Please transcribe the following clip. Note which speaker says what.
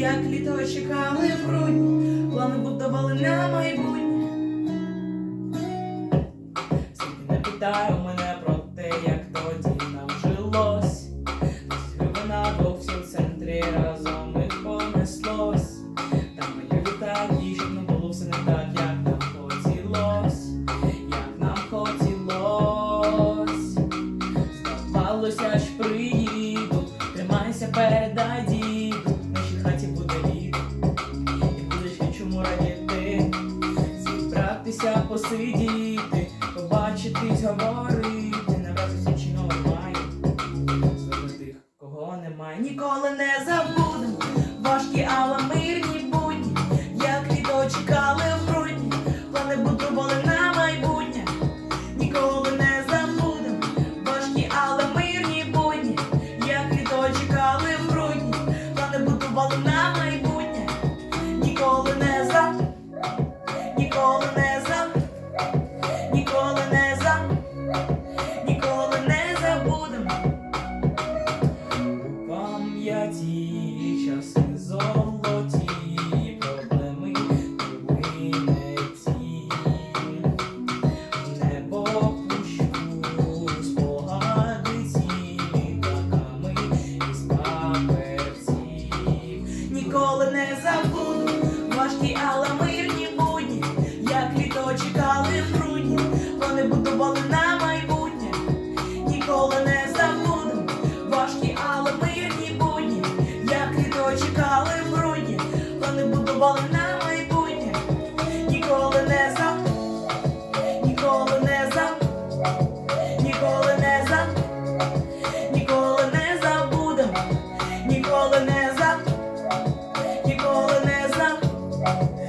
Speaker 1: як літо чекали в грудні, плани будували на майбутнє. Скільки не питаю мене про те, як тоді нам жилось. Вона всі в центрі разом їх понеслось. Там мої літаки, щоб не було все не так, як нам хотілось, як нам хотілось. Здавалося, ж приїду, тримайся, передай зібратися, посидіти, побачитись, говорити, набратися чинного маю, звернути тих, кого немає, ніколи не забудемо, важкі, але не забуду важкі, але мирні будні, як літо в грудні, вони будували на майбутнє. Ніколи не забуду. Важкі, але будні, як літо чекали в грудні, вони будували на Música